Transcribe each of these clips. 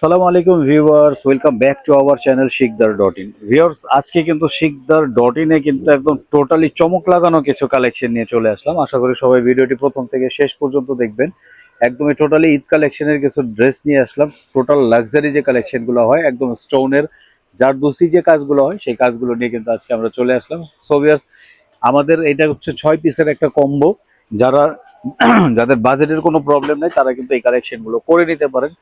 সালাম আলাইকুম viewers, welcome back to our channel Shikdar dot in. Viewers, আজকে কিন্তু শিকদার ডট ইনে কিন্তু একদম টোটালি চমক লাগানো কিছু কালেকশন নিয়ে চলে আসলাম। আশা করি সবাই ভিডিওটি প্রথম থেকে শেষ পর্যন্ত দেখবেন। একদমই টোটালি ঈদ কালেকশনের কিছু ড্রেস নিয়ে আসলাম। টোটাল লাক্সারি যে কালেকশনগুলো হয়, একদম স্টোনের জারদুসি যে কাজগুলো হয়, সেই কাজগুলো নিয়ে কিন্তু আজকে আমরা চলে আসলাম। সো আমাদের এটা হচ্ছে ছয় পিসের একটা কম্বো যারা, যাদের বাজেটের কোনো প্রবলেম নেই, তারা কিন্তু এই কালেকশনগুলো করে নিতে পারেন।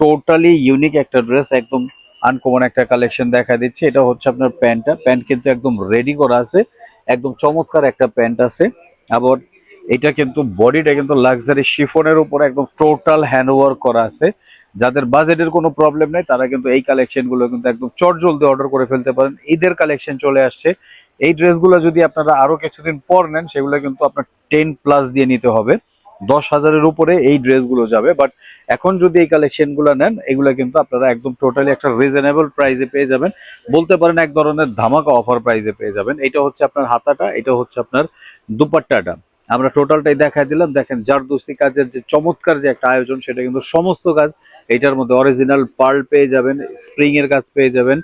টোটালি ইউনিক একটা ড্রেস একদম আনকমন একটা কালেকশন দেখা দিচ্ছে। এটা হচ্ছে আপনার প্যান্টটা। প্যান্ট কিন্তু একদম রেডি করা আছে। একদম চমৎকার একটা প্যান্ট আছে। আবার এটা কিন্তু বডিটা কিন্তু লাক্সারি শিফনের উপর একদম টোটাল হ্যান্ড ওয়ার্ক করা আছে। যাদের বাজেটের কোনো প্রবলেম নেই, তারা কিন্তু এই কালেকশনগুলো কিন্তু একদম চটজলদি অর্ডার করে ফেলতে পারেন। ঈদের কালেকশন চলে আসছে। এই ড্রেসগুলো যদি আপনারা আরও কিছুদিন পর নেন, সেগুলো কিন্তু আপনার টেন প্লাস দিয়ে নিতে হবে। দশ হাজারের উপরে এই ড্রেসগুলো যাবে বাট এখন যদি এই কালেকশনগুলো নেন, এগুলো কিন্তু আপনারা একদম টোটালি একটা রিজনেবল প্রাইসে পেয়ে যাবেন। বলতে পারেন এক ধরনের ধামাকা অফার প্রাইসে পেয়ে যাবেন। এটা হচ্ছে আপনার হাতাটা, এটা হচ্ছে আপনার দুপাট্টাটা। আমরা টোটালটাই দেখাই দিলাম। দেখেন, জারদোস্তি কাজের যে চমৎকার যে একটা আয়োজন, সেটা কিন্তু সমস্ত কাজ, এটার মধ্যে অরিজিনাল পার্ল পেয়ে যাবেন স্প্রিং এর কাজ পেয়ে যাবেন।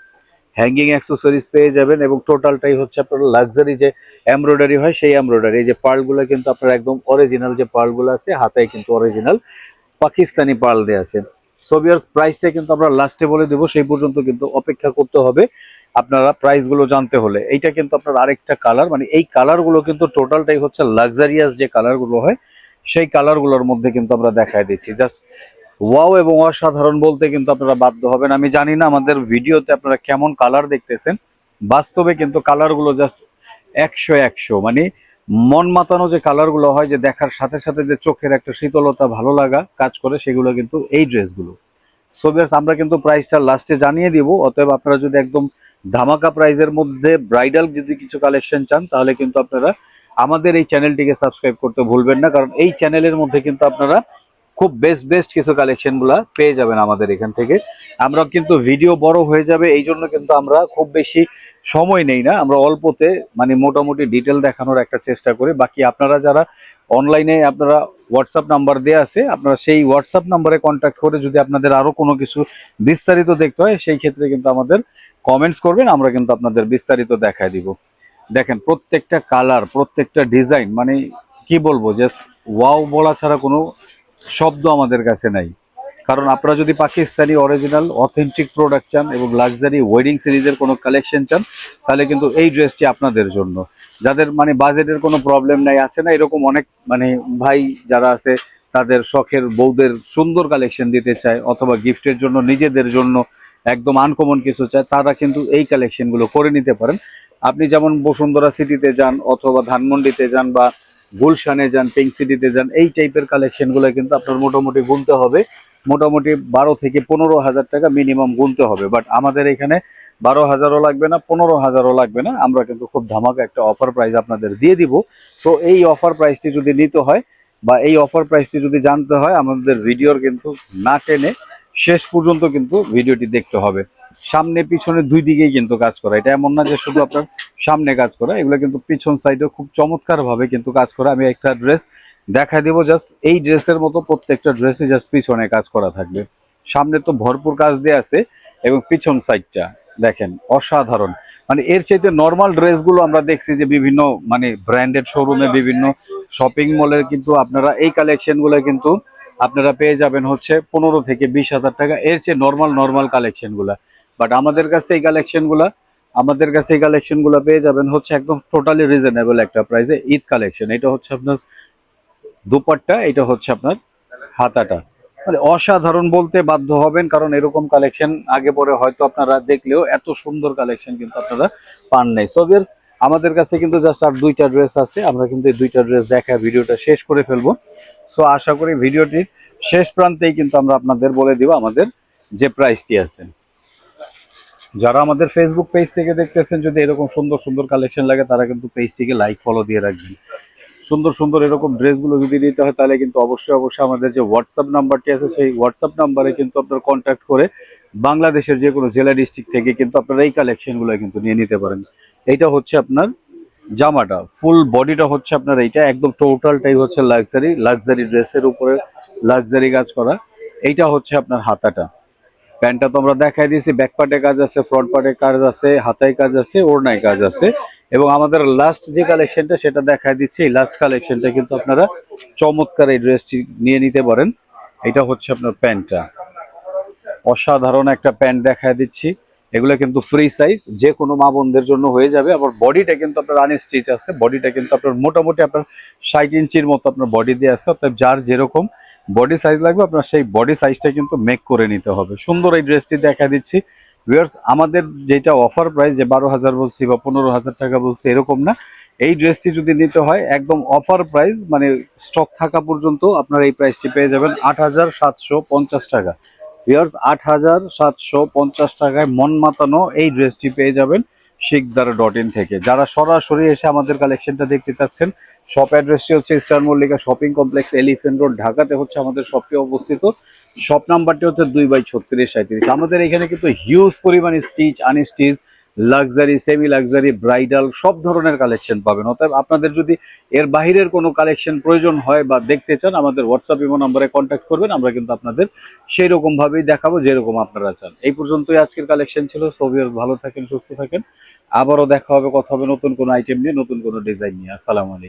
হ্যাঙ্গিং অ্যাক্সেসরিজ পেয়ে যাবেন এবং টোটালটাই হচ্ছে আপনার লাক্সারি যে এমব্রয়ডারি হয়, সেই এমব্রয়ডারি এই যে পার্লগুলো কিন্তু আপনার একদম অরিজিনাল যে পার্লগুলো আছে, হাতায় কিন্তু অরিজিনাল পাকিস্তানি পার্ল দেওয়া আছে। সোভিয়ার্স প্রাইসটা কিন্তু আমরা লাস্টে বলে দেবো, সেই পর্যন্ত কিন্তু অপেক্ষা করতে হবে আপনারা প্রাইসগুলো জানতে হলে। এইটা কিন্তু আপনার আরেকটা কালার মানে এই কালারগুলো কিন্তু টোটালটাই হচ্ছে লাক্সারিয়াস যে কালারগুলো হয়, সেই কালারগুলোর মধ্যে কিন্তু আমরা দেখায় দিচ্ছি। জাস্ট ওয়াও এবং অসাধারণ বলতে কিন্তু আপনারা বাধ্য হবেন। আমি জানি না আমাদের ভিডিওতে আপনারা কেমন কালার দেখতেছেন। বাস্তবে কিন্তু কালারগুলো জাস্ট একশো একশো। মানে মন মাতানো যে কালারগুলো হয়, যে দেখার সাথে সাথে যে চোখের একটা শীতলতা ভালো লাগা কাজ করে, সেগুলো কিন্তু এই ড্রেসগুলো সোভিয়ার্স আমরা কিন্তু প্রাইসটা লাস্টে জানিয়ে দিব। অতএব আপনারা যদি একদম ধামাকা প্রাইজের মধ্যে ব্রাইডাল যদি কিছু কালেকশন চান, তাহলে কিন্তু আপনারা আমাদের এই চ্যানেলটিকে সাবস্ক্রাইব করতে ভুলবেন না। কারণ এই চ্যানেলের মধ্যে কিন্তু আপনারা খুব বেস্ট বেস্ট কিছু কালেকশনগুলা পেয়ে যাবেন আমাদের এখান থেকে। আমরা কিন্তু ভিডিও বড় হয়ে যাবে, এই জন্য কিন্তু আমরা খুব বেশি সময় নেই না। আমরা অল্পতে মানে মোটামুটি ডিটেল দেখানোর একটা চেষ্টা করি। বাকি আপনারা যারা অনলাইনে আপনারা হোয়াটসঅ্যাপ নাম্বার দেওয়া আছে, আপনারা সেই হোয়াটসঅ্যাপ নাম্বারে কন্ট্যাক্ট করে যদি আপনাদের আরও কোনো কিছু বিস্তারিত দেখতে হয়, সেই ক্ষেত্রে কিন্তু আমাদের কমেন্টস করবেন, আমরা কিন্তু আপনাদের বিস্তারিত দেখায় দিব। দেখেন, প্রত্যেকটা কালার প্রত্যেকটা ডিজাইন মানে কি বলব জাস্ট ওয়াও বলা ছাড়া কোনো শব্দ আমাদের কাছে নাই। কারণ আপনারা যদি পাকিস্তানি অরিজিনাল অথেন্টিক প্রোডাক্ট চান এবং লাক্সারি ওয়েডিং সিরিজের কোনো কালেকশন চান, তাহলে কিন্তু এই ড্রেসটি আপনাদের জন্য। যাদের মানে বাজেটের কোনো প্রবলেম নাই, আছে না, এরকম অনেক মানে ভাই যারা আছে, তাদের শখের বউদের সুন্দর কালেকশন দিতে চায় অথবা গিফটের জন্য, নিজেদের জন্য একদম আনকমন কিছু চায়, তারা কিন্তু এই কালেকশনগুলো করে নিতে পারেন। আপনি যেমন বসুন্ধরা সিটিতে যান অথবা ধানমন্ডিতে যান বা গুলশানে যান পিঙ্ক সিটিতে যান, এই টাইপের কালেকশনগুলো কিন্তু আপনার মোটামুটি গুনতে হবে। মোটামুটি বারো থেকে পনেরো হাজার টাকা মিনিমাম গুনতে হবে। বাট আমাদের এখানে বারো হাজারও লাগবে না, পনেরো হাজারও লাগবে না। আমরা কিন্তু খুব ধামাকা একটা অফার প্রাইস আপনাদের দিয়ে দিব। সো এই অফার প্রাইসটি যদি নিতে হয় বা এই অফার প্রাইসটি যদি জানতে হয়, আমাদের ভিডিওর কিন্তু না টেনে শেষ পর্যন্ত কিন্তু ভিডিওটি দেখতে হবে। সামনে পিছনে দুই দিকেই কিন্তু কাজ করা। এটা এমন না যে শুধু আপনার সামনে কাজ করা, এগুলো কিন্তু পিছন সাইডেও খুব চমৎকার ভাবে কিন্তু কাজ করা। আমি একটা ড্রেস দেখা দিব জাস্ট এই ড্রেসের মতো প্রত্যেকটা ড্রেসে জাস্ট পিছনে কাজ করা থাকবে। সামনে তো ভরপুর কাজ দিয়ে আছে, এবং পিছন সাইডটা দেখেন অসাধারণ। মানে এর চাইতে নর্মাল ড্রেসগুলো আমরা দেখছি যে বিভিন্ন মানে ব্র্যান্ডেড শোরুমে বিভিন্ন শপিং মলের কিন্তু আপনারা এই কালেকশনগুলো কিন্তু আপনারা পেয়ে যাবেন হচ্ছে পনেরো থেকে বিশ হাজার টাকা। এর চেয়ে নর্মাল নর্মাল কালেকশনগুলা বাট আমাদের কাছে এই কালেকশনগুলা আমাদের কাছে এই কালেকশনগুলো পেয়ে যাবেন হচ্ছে একদম টোটালি রিজনেবল একটা প্রাইসে ঈদ কালেকশন এটা হচ্ছে আপনার দুপাট্টা, এটা হচ্ছে আপনার হাতাটা। মানে অসাধারণ বলতে বাধ্য হবেন, কারণ এরকম কালেকশন আগে পরে হয়তো আপনারা দেখলেও এত সুন্দর কালেকশন কিন্তু আপনারা পান নাই। সো আমাদের কাছে কিন্তু জাস্ট আর দুইটা ড্রেস আছে, আমরা কিন্তু এই দুইটা ড্রেস দেখা ভিডিওটা শেষ করে ফেলব। সো আশা করি ভিডিওটির শেষ প্রান্তেই কিন্তু আমরা আপনাদের বলে দিব আমাদের যে প্রাইসটি আছে। যারা আমাদের ফেসবুক পেজ থেকে দেখতেছেন, যদি এরকম সুন্দর সুন্দর কালেকশন লাগে, তারা কিন্তু পেজটিকে লাইক ফলো দিয়ে রাখবেন। সুন্দর সুন্দর এরকম ড্রেসগুলো যদি নিতে হয়, তাহলে কিন্তু অবশ্যই অবশ্যই আমাদের যে হোয়াটসঅ্যাপ নাম্বারটি আছে, সেই হোয়াটসঅ্যাপ নাম্বারে কিন্তু আপনার কন্ট্যাক্ট করে বাংলাদেশের যে কোনো জেলা ডিস্ট্রিক্ট থেকে কিন্তু আপনারা এই কালেকশনগুলো কিন্তু নিয়ে নিতে পারেন। এইটা হচ্ছে আপনার জামাটা। ফুল বডিটা হচ্ছে আপনার এইটা, একদম টোটালটাই হচ্ছে লাক্সারি লাক্সারি ড্রেসের উপরে লাক্সারি কাজ করা। এইটা হচ্ছে আপনার হাতাটা। প্যান্টটা তো আমরা দেখাই দিয়েছি ব্যাক পার্টে কাজ আছে ফ্রন্ট পার্টে কাজ আছে, হাতায় কাজ আছে, ওড়নায় কাজ আছে। এবং আমাদের লাস্ট যে কালেকশনটা সেটা দেখাই দিচ্ছি। এই লাস্ট কালেকশনটা কিন্তু আপনারা চমৎকার এই ড্রেসটি নিয়ে নিতে পারেন। এটা হচ্ছে আপনার প্যান্টটা। অসাধারণ একটা প্যান্ট দেখায় দিচ্ছি। এগুলো কিন্তু ফ্রি সাইজ যে কোনো মা বোনদের জন্য হয়ে যাবে। আবার বডিটা কিন্তু আপনার আনস্টিচ আছে। বডিটা কিন্তু আপনার মোটামুটি আপনার ষাট ইঞ্চির মতো আপনার বডি দিয়ে আছে। অর্থাৎ যার যেরকম বডি সাইজ লাগবে, আপনার সেই বডি সাইজটা কিন্তু মেক করে নিতে হবে। সুন্দর এই ড্রেসটি দেখা দিচ্ছি। ভিউয়ার্স আমাদের যেটা অফার প্রাইস যে বারো হাজার বলছি বা পনেরো হাজার টাকা বলছি, এরকম না। এই ড্রেসটি যদি নিতে হয়, একদম অফার প্রাইস মানে স্টক থাকা পর্যন্ত আপনার এই প্রাইসটি পেয়ে যাবেন আট হাজার সাতশো পঞ্চাশ টাকা। ভিউয়ার্স আট হাজার সাতশো পঞ্চাশ টাকায় মন মাতানো এই ড্রেসটি পেয়ে যাবেন। শিকদার ডট ইন থেকে। যারা সরাসরি এসে আমাদের কালেকশনটা দেখতে চাচ্ছেন শপ অ্যাড্রেসটি হচ্ছে star Mallika shopping complex elephant road ঢাকাতে হচ্ছে আমাদের শপটি অবস্থিত। শপ নাম্বারটি হচ্ছে দুই বাই ছত্রিশ সাঁত্রিশ আমাদের এখানে কিন্তু হিউজ পরিমাণে stitch unstitch luxury semi luxury bridal সব ধরনের কালেকশন পাবেন। অতএব আপনাদের যদি এর বাহিরের কোনো কালেকশন প্রয়োজন হয় বা দেখতে চান, আমাদের হোয়াটসঅ্যাপ ইমো নাম্বারে কন্ট্যাক্ট করবেন, আমরা কিন্তু আপনাদের সেই রকম ভাবেই দেখাবো যেরকম আপনারা চান। এই পর্যন্তই আজকের কালেকশন ছিল। সবিয়ার ভালো থাকেন, সুস্থ থাকেন। আবারও দেখা হবে, কথা হবে নতুন কোনো আইটেম নিয়ে, নতুন কোনো ডিজাইন নিয়ে। আসসালামু আলাইকুম।